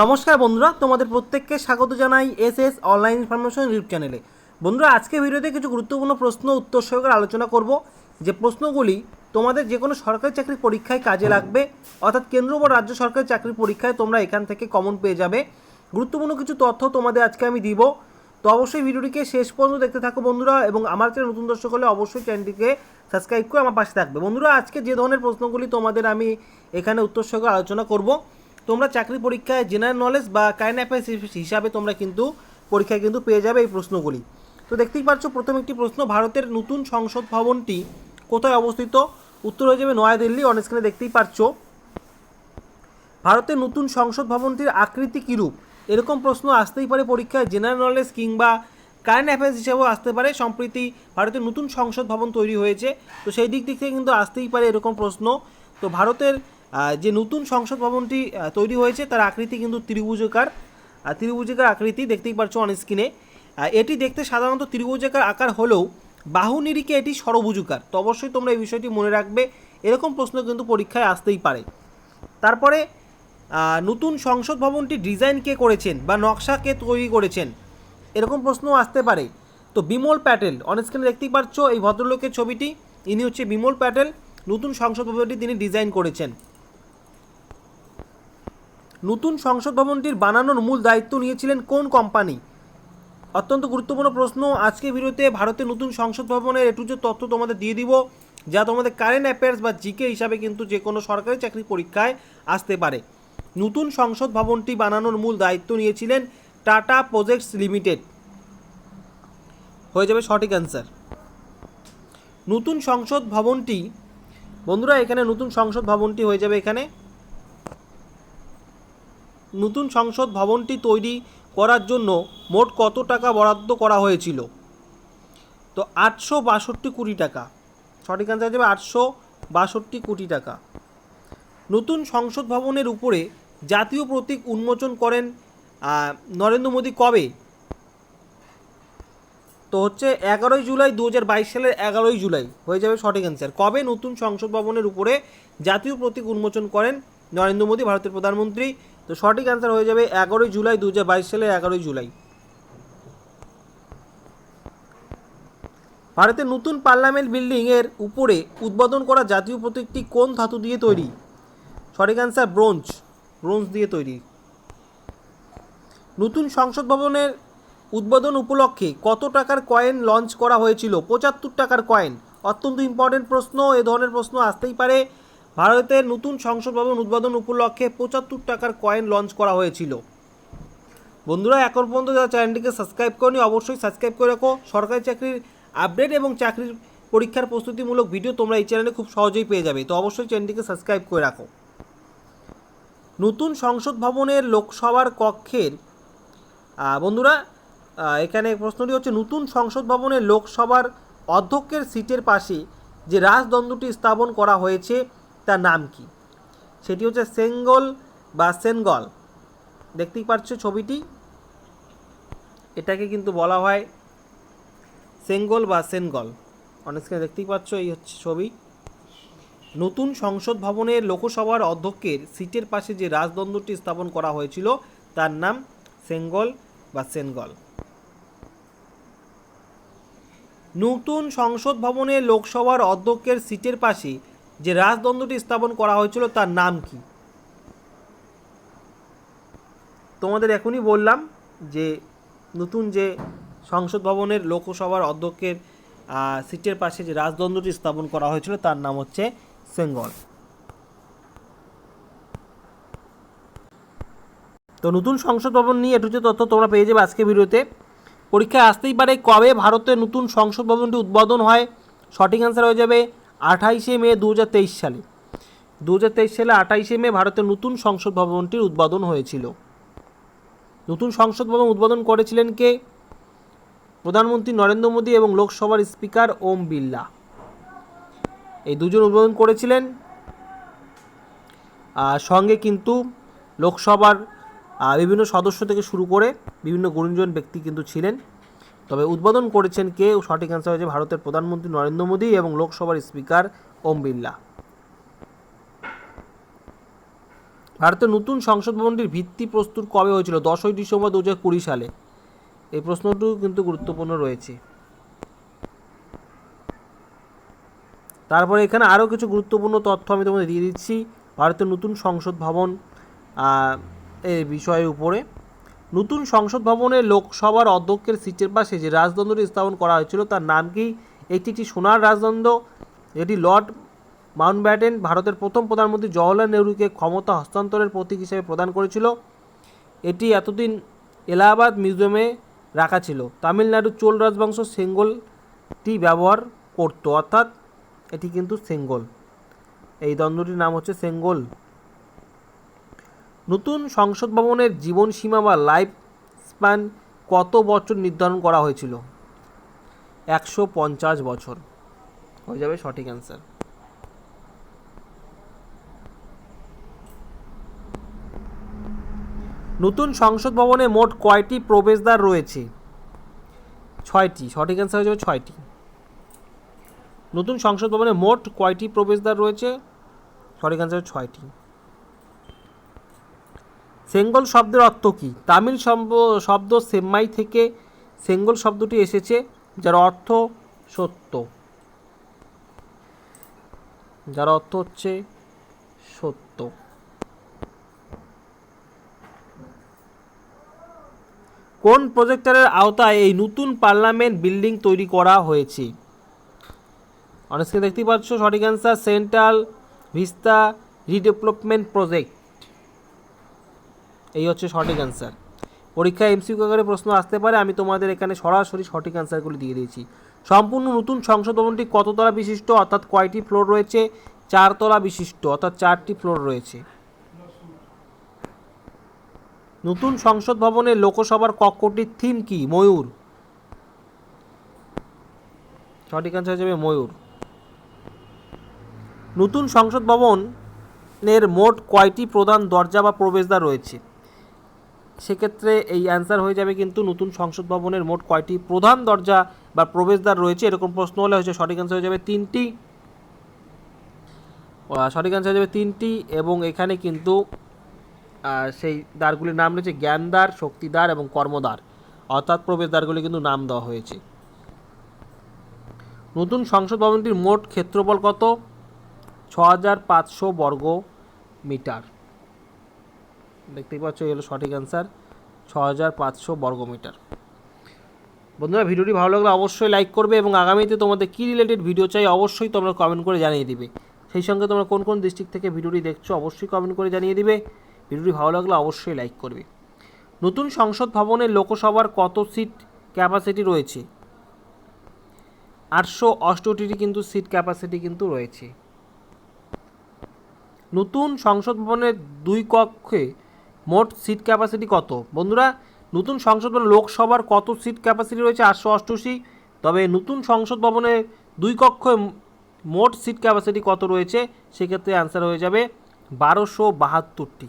নমস্কার বন্ধুরা, তোমাদের প্রত্যেককে স্বাগত জানাই S S online information YouTube চ্যানেলে বন্ধুরা, আজকে ভিডিওতে কিছু গুরুত্বপূর্ণ প্রশ্ন, উত্তর সহকারে আলোচনা করব। যে প্রশ্নগুলি তোমাদের যে কোনো সরকারি চাকরির পরীক্ষায় কাজে লাগবে, অর্থাৎ কেন্দ্র বা রাজ্য সরকারি চাকরির পরীক্ষায় তোমরা এখান থেকে কমন পেয়ে যাবে। গুরুত্বপূর্ণ কিছু তথ্য তোমাদের আজকে আমি দিব। তো অবশ্যই ভিডিওটিকে শেষ পর্যন্ত দেখতে থাকো বন্ধুরা, এবং আমার চ্যানেল নতুন দর্শক হলে অবশ্যই চ্যানেলটিকে সাবস্ক্রাইব করে আমার পাশে থাকবে। বন্ধুরা, আজকে যে ধরনের প্রশ্নগুলি তোমাদের আমি এখানে উত্তর সহকারে আলোচনা করব তোমরা চাকরি পরীক্ষায় জেনারেল নলেজ বা কারেন্ট অ্যাফেয়ার্স হিসাবে তোমরা কিন্তু পরীক্ষায় কিন্তু পেয়ে যাবে এই প্রশ্নগুলি। তো দেখতেই পাচ্ছ, প্রথম একটি প্রশ্ন, ভারতের নতুন সংসদ ভবনটি কোথায় অবস্থিত? উত্তর হয়ে যাবে নয়াদিল্লি অন স্ক্রিনে দেখতেই পাচ্ছ। ভারতের নতুন সংসদ ভবনটির আকৃতি কীরূপ? এরকম প্রশ্ন আসতেই পারে পরীক্ষায় জেনারেল নলেজ কিংবা কারেন্ট অ্যাফেয়ার্স হিসেবেও আসতে পারে, সম্প্রতি ভারতের নতুন সংসদ ভবন তৈরি হয়েছে। তো সেই দিক থেকে কিন্তু আসতেই পারে এরকম প্রশ্ন। তো ভারতের যে নতুন সংসদ ভবনটি তৈরি হয়েছে, তার আকৃতি কিন্তু ত্রিভুজাকার। ত্রিভুজাকার আকৃতি, দেখতেই পাচ্ছ অন স্ক্রিনে এটি দেখতে সাধারণত ত্রিভুজাকার আকার হলেও বাহু নিরিখে এটি সরভুজুকার তো অবশ্যই তোমরা এই বিষয়টি মনে রাখবে, এরকম প্রশ্ন কিন্তু পরীক্ষায় আসতেই পারে। তারপরে নতুন সংসদ ভবনটি ডিজাইন কে করেছেন বা নকশা কে তৈরি করেছেন, এরকম প্রশ্ন আসতে পারে। তো বিমল প্যাটেল স্ক্রিনে দেখতেই পাচ্ছ এই ভদ্রলোকের ছবিটি, ইনি হচ্ছে বিমল প্যাটেল, নতুন সংসদ ভবনটি তিনি ডিজাইন করেছেন। নতুন সংসদ ভবনটির বানানোর মূল দায়িত্ব নিয়েছিলেন কোন কোম্পানি? অত্যন্ত গুরুত্বপূর্ণ প্রশ্ন। আজকে ভিডিওতে ভারতের নতুন সংসদ ভবনের এটু যে তথ্য তোমাদের দিয়ে দিব, যা তোমাদের কারেন্ট অ্যাফেয়ার্স বা জিকে হিসাবে কিন্তু যে কোনো সরকারি চাকরি পরীক্ষায় আসতে পারে। নতুন সংসদ ভবনটি বানানোর মূল দায়িত্ব নিয়েছিলেন টাটা প্রজেক্টস লিমিটেড। হয়ে যাবে সঠিক অ্যান্সার নতুন সংসদ ভবনটি, বন্ধুরা এখানে নতুন সংসদ ভবনটি হয়ে যাবে এখানে। নতুন সংসদ ভবনটি তৈরি করার জন্য মোট কত টাকা বরাদ্দ করা হয়েছিল? তো আটশো বাষট্টি কোটি টাকা। সঠিক হয়ে যাবে আটশো বাষট্টি কোটি টাকা। নতুন সংসদ ভবনের উপরে জাতীয় প্রতীক উন্মোচন করেন নরেন্দ্র মোদী কবে? তো হচ্ছে এগারোই জুলাই দু হাজার বাইশ সালের এগারোই জুলাই। হয়ে যাবে সঠিক অ্যান্সার কবে নতুন সংসদ ভবনের উপরে জাতীয় প্রতীক উন্মোচন করেন? নরেন্দ্র মোদী, ভারতের প্রধানমন্ত্রী। তো সঠিক অ্যান্সার হয়ে যাবে এগারোই জুলাই দু হাজার বাইশ সালের এগারোই জুলাই। ভারতের নতুন পার্লামেন্ট বিল্ডিং এর উপরে উদ্বোধন করা জাতীয় প্রতীকটি কোন ধাতু দিয়ে তৈরি? সঠিক অ্যান্সার ব্রোঞ্জ। ব্রোঞ্জ দিয়ে তৈরি। নতুন সংসদ ভবনের উদ্বোধন উপলক্ষে কত টাকার কয়েন লঞ্চ করা হয়েছিল? পঁচাত্তর টাকার কয়েন অত্যন্ত ইম্পর্টেন্ট প্রশ্ন, এ ধরনের প্রশ্ন আসতেই পারে। ভারতের নতুন সংসদ ভবন উদ্বোধন উপলক্ষে পঁচাত্তর টাকার কয়েন লঞ্চ করা হয়েছিল। বন্ধুরা, এখন পর্যন্ত যারা চ্যানেলটিকে সাবস্ক্রাইব করেনি, অবশ্যই সাবস্ক্রাইব করে রাখো। সরকারি চাকরির আপডেট এবং চাকরির পরীক্ষার প্রস্তুতিমূলক ভিডিও তোমরা এই চ্যানেলে খুব সহজেই পেয়ে যাবে। তো অবশ্যই চ্যানেলটিকে সাবস্ক্রাইব করে রাখো। নতুন সংসদ ভবনের লোকসভার কক্ষের বন্ধুরা এখানে প্রশ্নটি হচ্ছে, নতুন সংসদ ভবনের লোকসভার অধ্যক্ষের সিটের পাশে যে রাজদণ্ডটি স্থাপন করা হয়েছে তার নাম কি? সেটি হচ্ছে সেঙ্গল বা সেনগল। দেখতেই পাচ্ছ ছবিটি? এটাকে কিন্তু বলা হয় সেঙ্গল বা সেনগল। অনেক দেখতেই পাচ্ছ, এই হচ্ছে ছবি। নতুন সংসদ ভবনের লোকসভার অধ্যক্ষের সিটের পাশে যে রাজদণ্ডটি স্থাপন করা হয়েছিল, তার নাম সেঙ্গল বা সেনগল। নতুন সংসদ ভবনে লোকসভার অধ্যক্ষের সিটের পাশে যে রাজদ্বন্দ্বটি স্থাপন করা হয়েছিল তার নাম কি? তোমাদের এখনই বললাম যে নতুন যে সংসদ ভবনের লোকসভার অধ্যক্ষের সিটের পাশে যে রাজদণ্ডটি স্থাপন করা হয়েছিল তার নাম হচ্ছে সেঙ্গল। তো নতুন সংসদ ভবন নিয়ে এটু যে তথ্য তোমরা পেয়ে যাবে আজকে ভিডিওতে। পরীক্ষায় আসতেই পারে কবে ভারতের নতুন সংসদ ভবনটি উদ্বোধন হয়। সঠিক অ্যান্সার হয়ে যাবে আঠাইশে মে দু হাজার তেইশ সালে। দু হাজার তেইশ সালে আঠাইশে মে ভারতের নতুন সংসদ ভবনটির উদ্বোধন হয়েছিল। নতুন সংসদ ভবন উদ্বোধন করেছিলেন কে? প্রধানমন্ত্রী নরেন্দ্র মোদী এবং লোকসভার স্পিকার ওম বিড়লা। এই দুজন উদ্বোধন করেছিলেন। সঙ্গে কিন্তু লোকসভার বিভিন্ন সদস্য থেকে শুরু করে বিভিন্ন গুণীজন ব্যক্তি কিন্তু ছিলেন। তবে উদ্বোধন করেছেন কে সঠিক অ্যান্সার হয়েছে ভারতের প্রধানমন্ত্রী নরেন্দ্র মোদী এবং লোকসভার স্পিকার ওম বিড়লা। ভারতের নতুন সংসদ ভবনটির ভিত্তি প্রস্তুত কবে হয়েছিল? দশই ডিসেম্বর দু হাজার কুড়ি সালে। এই প্রশ্নটিও কিন্তু গুরুত্বপূর্ণ রয়েছে। তারপরে এখানে আরও কিছু গুরুত্বপূর্ণ তথ্য আমি তোমাদের দিয়ে দিচ্ছি। ভারতের নতুন সংসদ ভবন এর বিষয়ের উপরে। নতুন সংসদ ভবনে লোকসভার অধ্যক্ষের সিটের পাশে যে রাজদণ্ডটি স্থাপন করা হয়েছিল, তার নাম কি? এটি একটি সোনার রাজদণ্ড এটি লর্ড মাউন্টব্যাটেন ভারতের প্রথম প্রধানমন্ত্রী জওহরলাল নেহরুকে ক্ষমতা হস্তান্তরের প্রতীক হিসেবে প্রদান করেছিল। এটি এতদিন এলাহাবাদ মিউজিয়ামে রাখা ছিল। তামিলনাড়ুর চোল রাজবংশ সেঙ্গলটি ব্যবহার করতো, অর্থাৎ এটি কিন্তু সেঙ্গল। এই দ্বন্দ্বটির নাম হচ্ছে সেঙ্গল। নতুন সংসদ ভবনের জীবন সীমা বা লাইফ স্প্যান কত বছর নির্ধারণ করা হয়েছিল? একশো পঞ্চাশ বছর। হয়ে যাবে সঠিক অ্যান্সার নতুন সংসদ ভবনে মোট কয়টি প্রবেশদ্বার রয়েছে? ছয়টি। সঠিক অ্যান্সার হয়ে যাবে ছয়টি। নতুন সংসদ ভবনে মোট কয়টি প্রবেশদ্বার রয়েছে? সঠিক অ্যান্সার ছয়টি। সেঙ্গল শব্দের অর্থ কী? তামিল শব্দ- সেম্মাই থেকে সেঙ্গল শব্দটি এসেছে, যার অর্থ সত্য। যার অর্থ হচ্ছে সত্য। কোন প্রজেক্টরের আওতায় এই নতুন পার্লামেন্ট বিল্ডিং তৈরি করা হয়েছে? অনেকে দেখতেই পাচ্ছ, সঠিক answer central vista redevelopment project. এই হচ্ছে সঠিক অ্যান্সার পরীক্ষায় এমসিকিউ আকারে প্রশ্ন আসতে পারে, আমি তোমাদের এখানে সরাসরি সঠিক অ্যান্সারগুলি দিয়ে দিয়েছি। সম্পূর্ণ নতুন সংসদ ভবনটি কততলা বিশিষ্ট, অর্থাৎ কয়টি ফ্লোর রয়েছে? চারতলা বিশিষ্ট, অর্থাৎ চারটি ফ্লোর রয়েছে। নতুন সংসদ ভবনের লোকসভার কক্ষটির থিম কি? ময়ূর। সঠিক অ্যান্সার হিসেবে ময়ূর। নতুন সংসদ ভবনের মোট কয়টি প্রধান দরজা বা প্রবেশদ্বার রয়েছে? সেক্ষেত্রে এই অ্যান্সার হয়ে যাবে কিন্তু নতুন সংসদ ভবনের মোট কয়টি প্রধান দরজা বা প্রবেশদ্বার রয়েছে? এরকম প্রশ্ন হলে হচ্ছে সঠিক অ্যান্সার হয়ে যাবে তিনটি। সঠিক অ্যান্সার হয়ে যাবে তিনটি এবং এখানে কিন্তু সেই দ্বারগুলির নাম রয়েছে জ্ঞানদ্বার, শক্তিদ্বার এবং কর্মদ্বার। অর্থাৎ প্রবেশদ্বারগুলি কিন্তু নাম দেওয়া হয়েছে। নতুন সংসদ ভবনটির মোট ক্ষেত্রফল কত? ছ হাজার পাঁচশো বর্গ মিটার দেখতেই পাচ্ছ হলো সঠিক অ্যান্সার ছ হাজার পাঁচশো বর্গ মিটার বন্ধুরা, ভিডিওটি ভালো লাগলে অবশ্যই লাইক করবে এবং আগামীতে তোমাদের কী রিলেটেড ভিডিও চাই অবশ্যই তোমরা কমেন্ট করে জানিয়ে দিবে। সেই সঙ্গে তোমরা কোন কোন ডিস্ট্রিক্ট থেকে ভিডিওটি দেখছ অবশ্যই কমেন্ট করে জানিয়ে দিবে। ভিডিওটি ভালো লাগলে অবশ্যই লাইক করবে। নতুন সংসদ ভবনের লোকসভার কত সিট ক্যাপাসিটি রয়েছে? আটশো অষ্টটিটি কিন্তু সিট ক্যাপাসিটি কিন্তু রয়েছে। নতুন সংসদ ভবনের দুই কক্ষে মোট সিট ক্যাপাসিটি কত? বন্ধুরা, নতুন সংসদ ভবন লোকসভার কত সিট ক্যাপাসিটি রয়েছে আটশো অষ্টআশি? তবে নতুন সংসদ ভবনে দুই কক্ষে মোট সিট ক্যাপাসিটি কত রয়েছে? সেক্ষেত্রে অ্যান্সার হয়ে যাবে বারোশো বাহাত্তরটি।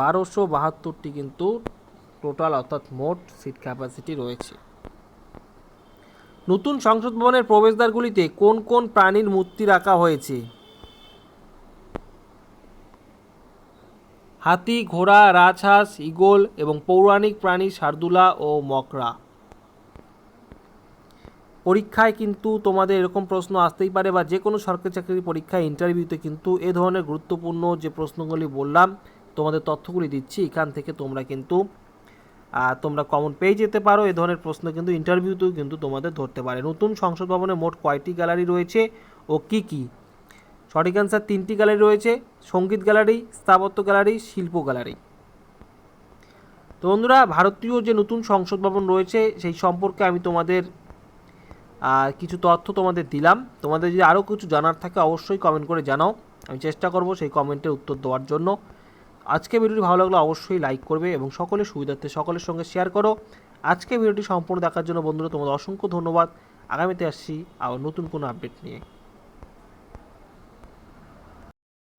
বারোশো বাহাত্তরটি কিন্তু টোটাল অর্থাৎ মোট সিট ক্যাপাসিটি রয়েছে। নতুন সংসদ ভবনের প্রবেশদ্বারগুলিতে কোন কোন প্রাণীর মূর্তি রাখা হয়েছে? হাতি, ঘোড়া, রাজহাঁস, ঈগল এবং পৌরাণিক প্রাণী শার্দুলা ও মকরা। পরীক্ষায় কিন্তু তোমাদের এরকম প্রশ্ন আসতেই পারে বা যে কোনো সরকারি চাকরির পরীক্ষায় ইন্টারভিউতে কিন্তু এ ধরনের গুরুত্বপূর্ণ যে প্রশ্নগুলি বললাম, তোমাদের তথ্যগুলি দিচ্ছি, এখান থেকে তোমরা কিন্তু তোমরা কমন পেয়ে যেতে পারো। এ ধরনের প্রশ্ন কিন্তু ইন্টারভিউতেও কিন্তু তোমাদের ধরতে পারে। নতুন সংসদ ভবনে মোট কয়টি গ্যালারি রয়েছে ও কি কি? সঠিক অ্যান্সার তিনটি গ্যালারি রয়েছে, সংগীত গ্যালারি স্থাপত্য গ্যালারি শিল্প গ্যালারি তো বন্ধুরা, ভারতীয় যে নতুন সংসদ ভবন রয়েছে, সেই সম্পর্কে আমি তোমাদের কিছু তথ্য তোমাদের দিলাম। তোমাদের যদি আরও কিছু জানার থাকে, অবশ্যই কমেন্ট করে জানাও। আমি চেষ্টা করব সেই কমেন্টের উত্তর দেওয়ার জন্য। আজকে ভিডিওটি ভালো লাগলে অবশ্যই লাইক করবে এবং সকলের সুবিধার্থে সকলের সঙ্গে শেয়ার করো। আজকে ভিডিওটি সম্পূর্ণ দেখার জন্য বন্ধুরা, তোমাদের অসংখ্য ধন্যবাদ। আগামীতে আসছি আবার নতুন কোনো আপডেট নিয়ে।